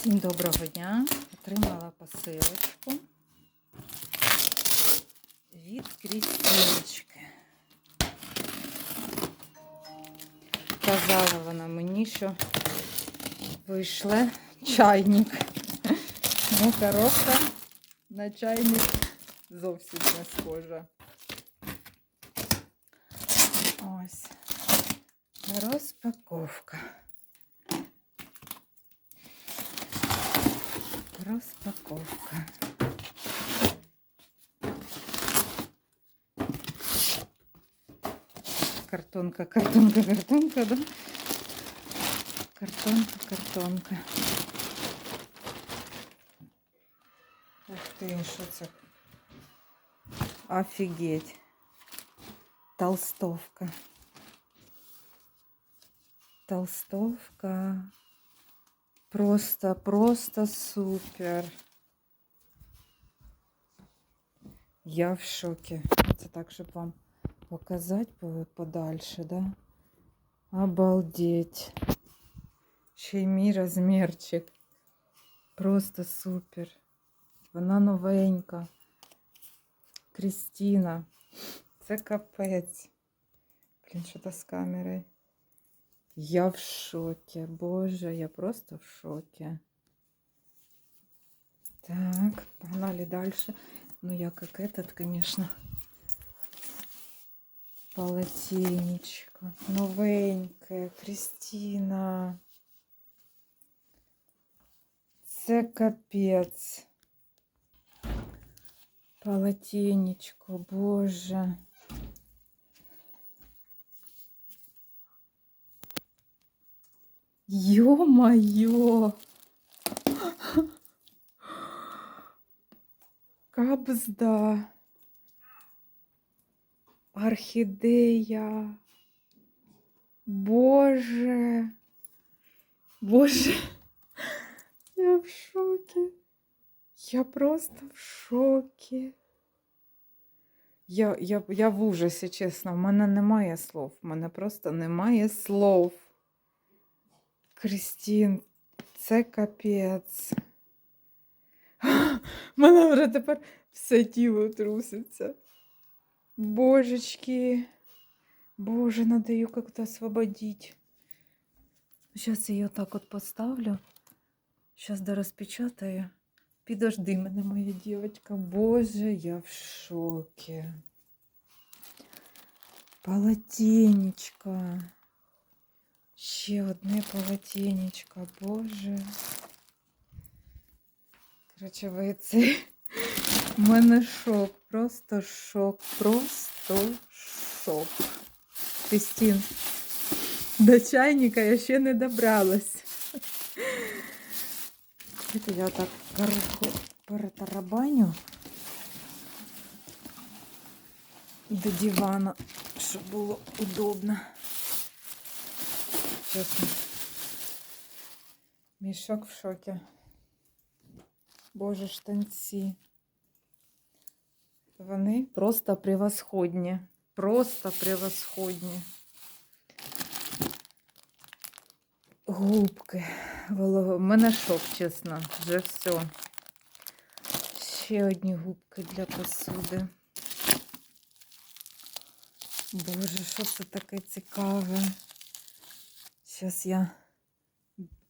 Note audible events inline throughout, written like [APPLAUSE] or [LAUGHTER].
Всім доброго дня. Отримала посилочку від Крістіночки. Казала вона мені, що вийшла чайник. Ну, коробка на чайник зовсім не схожа. Ось. Розпаковка. Розпаковка. Картонка, картонка, картонка, да? Картонка, картонка. Ух ти, що це? Офігеть. Толстовка. Толстовка. Просто, просто супер. Я в шокі. Це так, щоб вам показати по- подальше, да? Обалдеть. Ще й мій розмірчик. Просто супер. Вона новенька. Крістіна. Це капець. Блін, що то з камерою. Я в шоке. Боже, я просто в шоке. Так, погнали дальше. Ну, я как этот, конечно. Полотенечко. Новеньке. Кристина. Це капець. Полотенечко, боже. Ё-моё! Кабзда. Орхідея. Боже. Боже. Я в шокі. Я просто в шокі. Я, я, я в ужасі, чесно. В мене немає слов. В мене просто немає слов. Крістін, це капець. [GASPS] У мене вже тепер все тіло труситься. Божечки. Боже, надо ее как-то освободить. Сейчас ее так вот поставлю. Сейчас дораспечатаю. Підожди мене, моя дівчинка. Боже, я в шокі. Полотенечко. Ще одне полотенечко, боже. Коротше, ви це. [LAUGHS] У мене шок, просто шок, просто шок. Кристин, до чайника я ще не добралась. Это я так пере- перетарабаню до дивана, щоб було удобно. Чесно. Мішок в шокі. Боже, штанці. Вони просто превосходні. Просто превосходні. Губки. У мене шок, чесно. Вже все. Ще одні губки для посуди. Боже, що це таке цікаве. Зараз я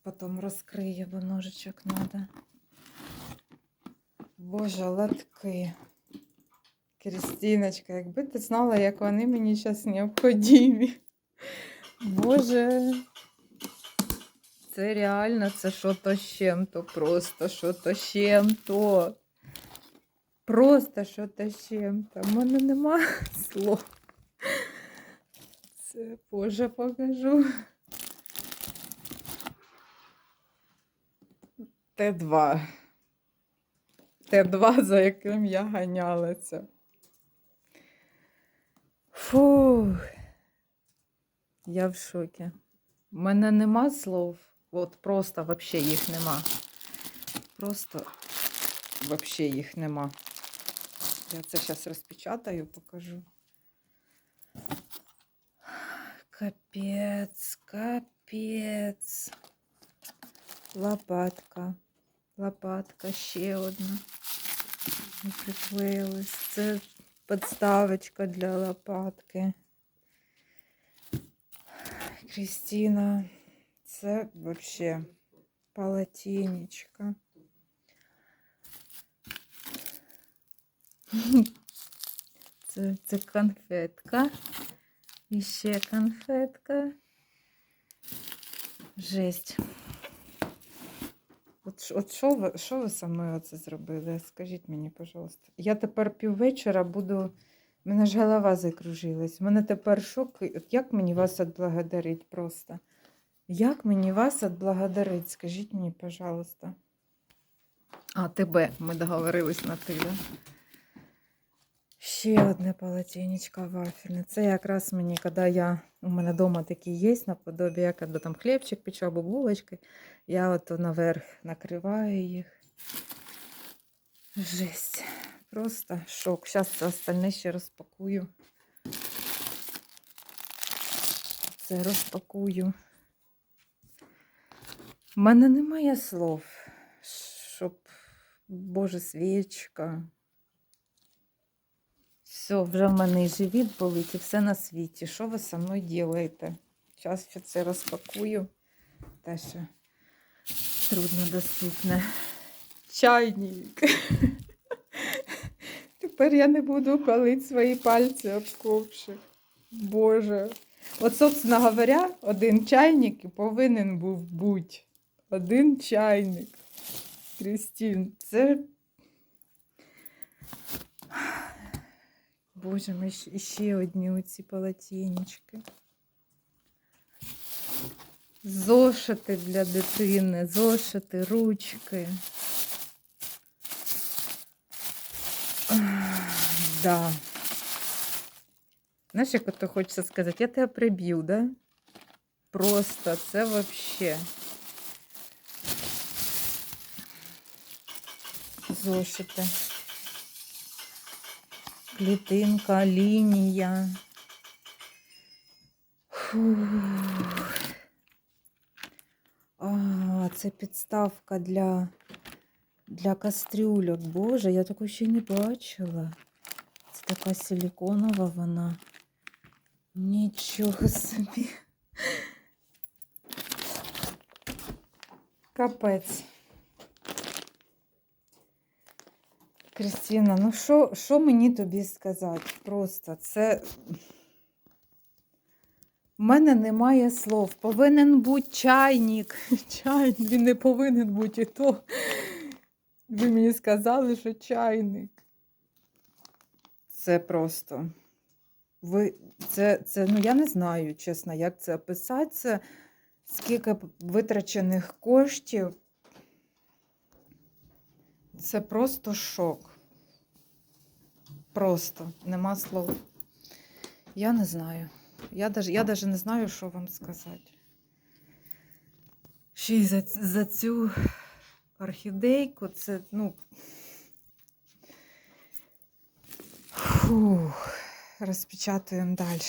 потім розкрию, бо ножичок треба. Боже, латки. Крістіночка, якби ти знала, як вони мені зараз необхідні. Боже. Це реально, це що-то з чим-то, просто що-то з чим-то. Просто що-то з чим-то. У мене нема [LAUGHS] слов. Це позже покажу. Т2. Т2, за яким я ганялася. Фу. Я в шокі. У мене нема слов. От просто вообще їх нема. Просто вообще їх нема. Я це зараз розпечатаю, покажу. Капець, капець. Лопатка. Лопатка ще одна. Не приклеїлась. Це подставочка для лопатки. Крістіна. Це вообще полотенечко. Це, це конфетка. І ще конфетка. Жесть. От, от що ви, що ви мною оце зробили? Скажіть мені, пожалуйста. Я тепер піввечора буду. У мене ж голова закружилась. У мене тепер шок. От Як мені вас відблагодарить просто? Як мені вас відблагодарить? Скажіть мені, пожалуйста. А, тебе. Ми договорились на ти, да? Ще одне полотенечко вафельне. Це якраз мені, коли я, у мене вдома такі є, наподобі, коли там хлібчик печу або булочки, я от наверх накриваю їх. Жесть. Просто шок. Зараз це остальне ще розпакую. Це розпакую. У мене немає слов, щоб, Боже, свічка. Все, вже в мене і живіт болить, і все на світі. Що ви со мною робите? Зараз ще це розпакую. Те, що труднодоступне. Чайник. Тепер я не буду палити свої пальці об ковшик. Боже. От, собственно говоря, один чайник і повинен був бути. Один чайник. Крістін, це Боже мій, ще одні оці полотенечки. Зошити для дитини, зошити, ручки. Да. Знаєш, як ото хочеться сказати, я тебе приб'ю, да? Просто це вообще. Зошити. Клітинка, лінія. Фух. А, це підставка для, для кастрюльок. Боже, я таку ще й не бачила. Це така силіконова вона. Нічого собі. Капець. Крістіна, ну що, що мені тобі сказати? Просто це. У мене немає слов. Повинен бути чайник. [LAUGHS] Чайник, він не повинен бути і то. Ви мені сказали, що чайник. Це просто. Ви, це, це, ну я не знаю, чесно, як це описати. Це скільки витрачених коштів. Це просто шок. Просто нема слов. Я не знаю. Я даже, я даже не знаю, що вам сказати. Ще й за, за цю орхідейку це, ну. Фух, розпечатуємо далі.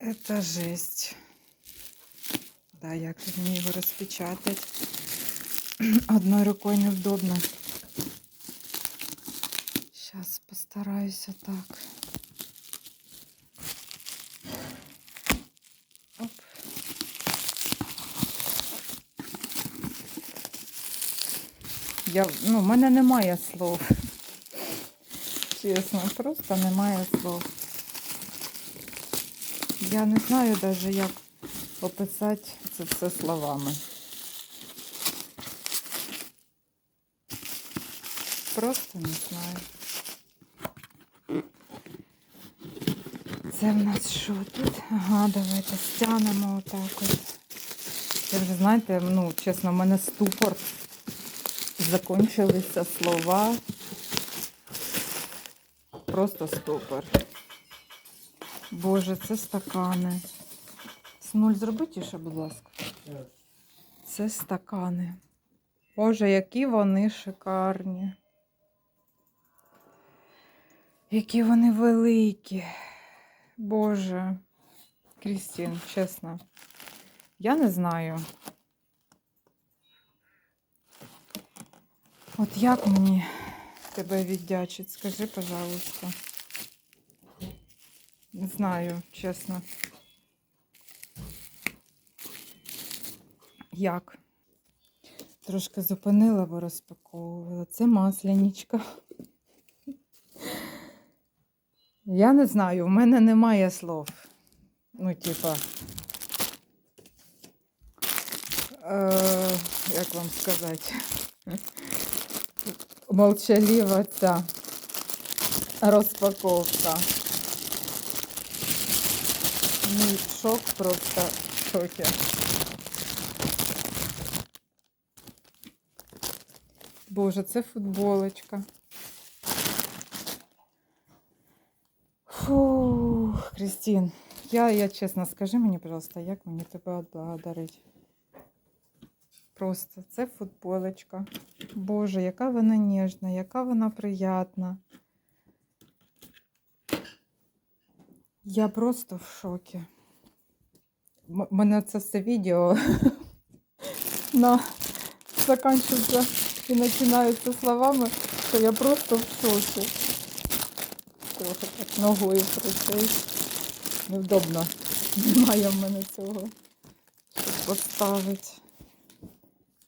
Это жесть. Да, як же мені його розпечатати? Одною рукою невдобно. Зараз постараюся так. Оп. Я, ну, в мене немає слов. Чесно, просто немає слов. Я не знаю навіть, як описати це все словами. Просто не знаю. Це в нас що тут? Ага, давайте стягнемо отак от. Це вже, знаєте, ну, чесно, в мене ступор. Закончилися слова. Просто ступор. Боже, це стакани. Снуль, зробіть ще, будь ласка. Це стакани. Боже, які вони шикарні. Які вони великі. Боже. Крістін, чесно. Я не знаю. От як мені тебе віддячить? Скажи, пожалуйста. Не знаю, чесно. Як? Трошки зупинила, бо розпаковувала. Це масляничка. Я не знаю, в мене немає слов. Ну, типа. Е, як вам сказати? Молчалива ця розпаковка. Мій шок просто в шокі. Боже, це футболочка. Фух, Крістін, я, я чесно, скажи мені, пожалуйста, як мені тебе отблагодарить? Просто це футболочка. Боже, яка вона ніжна, яка вона приятна. Я просто в шокі. М- мене це все відео [LAUGHS] на закінчується і починається словами, що я просто в шокі. Трохи так ногою прицей. Невдобно. Немає в мене цього, щоб поставити.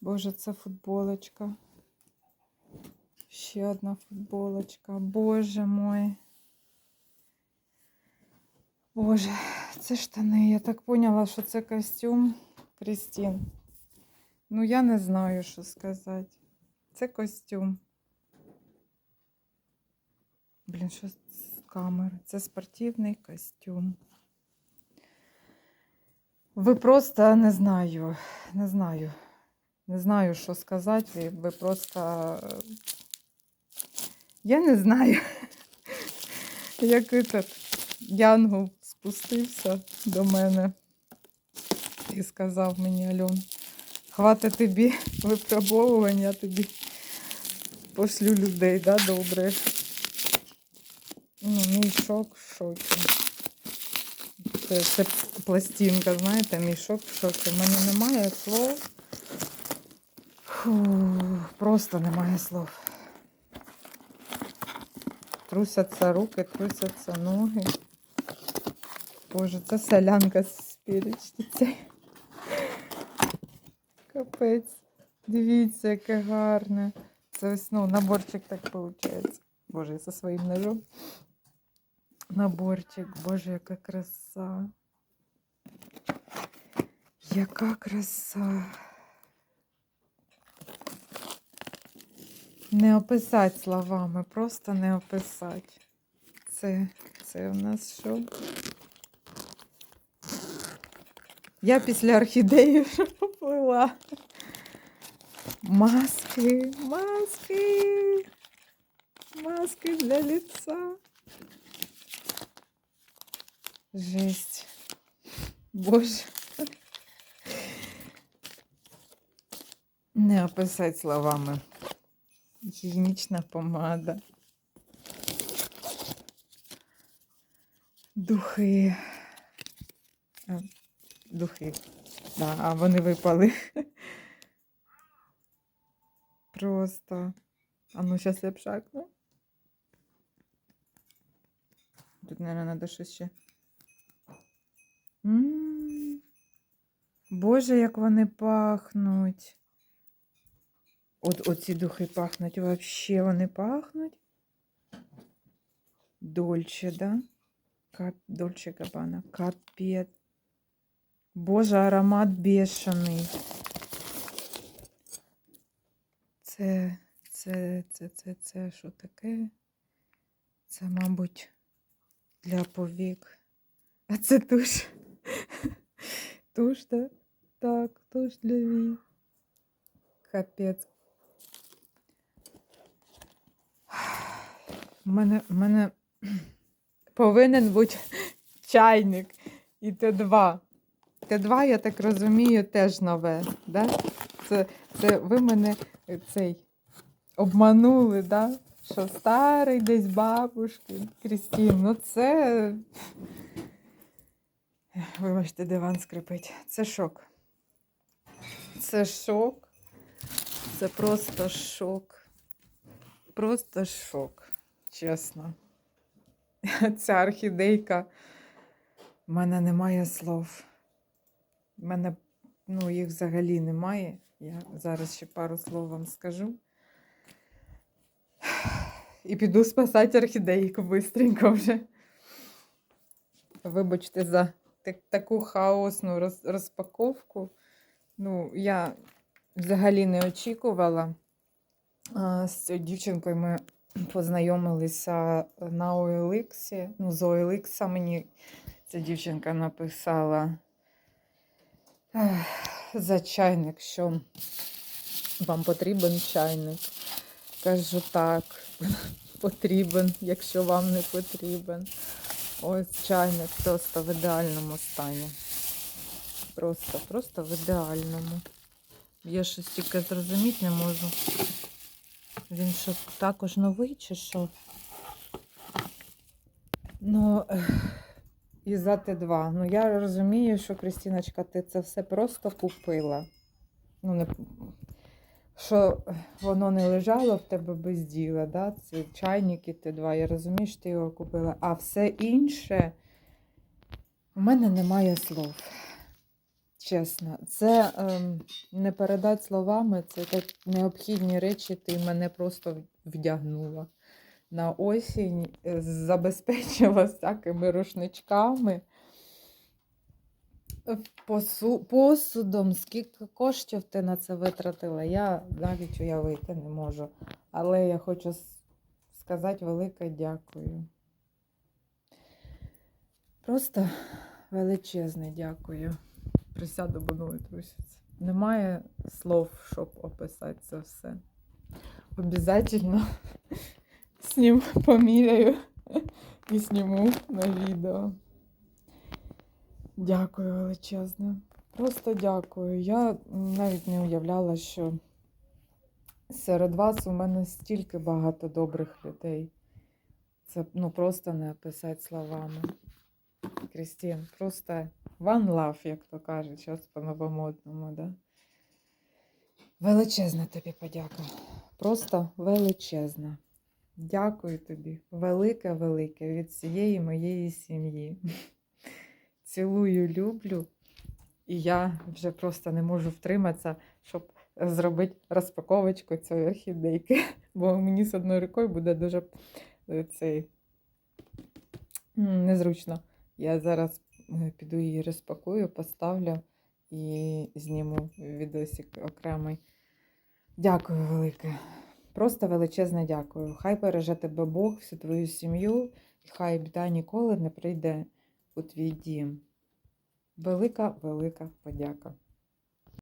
Боже, це футболочка. Ще одна футболочка. Боже мой. Боже, це штани. Я так поняла, що це костюм Крістін. Ну, я не знаю, що сказати. Це костюм. Блін, що з камери? Це спортивний костюм. Ви просто не знаю, не знаю. Не знаю, що сказати. Ви, просто. е, Я не знаю, [LAUGHS] як этот Янгол спустився до мене і сказав мені, Альон, хватить тобі випробовувань, я тобі пошлю людей, да, добре. Ну, мій шок шокі. Це, це пластинка, знаєте, мій шок в шокі. У мене немає слов. Фу, просто немає слов. Трусяться руки, трусяться ноги. Боже, це солянка з перечницею. Капець. Дивіться, яке гарне. Це ось, ну, наборчик так виходить. Боже, я зі своїм ножом. Наборчик, боже, яка краса. Яка краса. Не описати словами, просто не описати. Це, це у нас що? Я після орхідеї вже поплила. Маски, маски, маски для лица. Жесть. Боже. Не описати словами. Гігієнічна помада. Духи. Духи. Да, а вони випали. Просто. А ну, зараз я пшакну. Тут, мабуть, треба щось ще. М, Боже, як вони пахнуть. От оці духи пахнуть, вообще вони пахнуть. Дольче, да? Кап... Дольче Габбана. Капець. Боже, аромат бешений. Це, це, це, це, це, що таке? Це, мабуть, для повік. А це туш. [LAUGHS] Туш, да? Так, туш для вік. Капець. У мене, у мене [CLEARS THROAT] повинен бути чайник і Т2. Т2, я так розумію, теж нове. Да? Це, це ви мене цей обманули, да? що старий десь бабушки, Крістін. Ну це. Вибачте, диван скрипить. Це шок. Це шок. Це просто шок. Просто шок. Чесно. [LAUGHS] Ця орхідейка. В мене немає слов. В мене ну, їх взагалі немає. Я зараз ще пару слов вам скажу. [SIGHS] І піду спасати орхідейку бистренько вже. Вибачте за так, таку хаосну роз, розпаковку. Ну, я взагалі не очікувала. З цією дівчинкою ми познайомилися на OLX. Ну, з OLX мені ця дівчинка написала за чайник, що вам потрібен чайник. Кажу так, [LAUGHS] потрібен, якщо вам не потрібен. Ось чайник просто в ідеальному стані. Просто, просто в ідеальному. Я щось тільки зрозуміти не можу. Він що також новий чи що? Ну, і за Т2. Ну, я розумію, що Крістіночка, ти це все просто купила. Ну, не... Що воно не лежало в тебе без діла, да? Це чайники Т2. Я розумію, що ти його купила. А все інше у мене немає слов. Чесно, це ем, не передати словами, це так необхідні речі, ти мене просто вдягнула. На осінь е, забезпечила всякими рушничками, е, посу, посудом, скільки коштів ти на це витратила, я навіть уявити не можу. Але я хочу сказати велике дякую. Просто величезне дякую. Присяду, бо ноги трусяться. Немає слов, щоб описати це все. Обязательно [LAUGHS] снім поміряю і зніму на відео. Дякую величезне. Просто дякую. Я навіть не уявляла, що серед вас у мене стільки багато добрих людей. Це ну, просто не описати словами. Крістін, просто one love, як то кажуть, зараз по-новомодному, да? Величезна тобі подяка. Просто величезна. Дякую тобі. Велике, велике від всієї моєї сім'ї. Цілую, люблю. І я вже просто не можу втриматися, щоб зробити розпаковочку цієї орхідейки. Бо мені з одною рукою буде дуже е, цей незручно. Я зараз е, піду її розпакую, поставлю і зніму відосик окремий. Дякую велике. Просто величезне дякую. Хай береже тебе Бог, всю твою сім'ю, і хай біда ніколи не прийде у твій дім. Велика, велика подяка.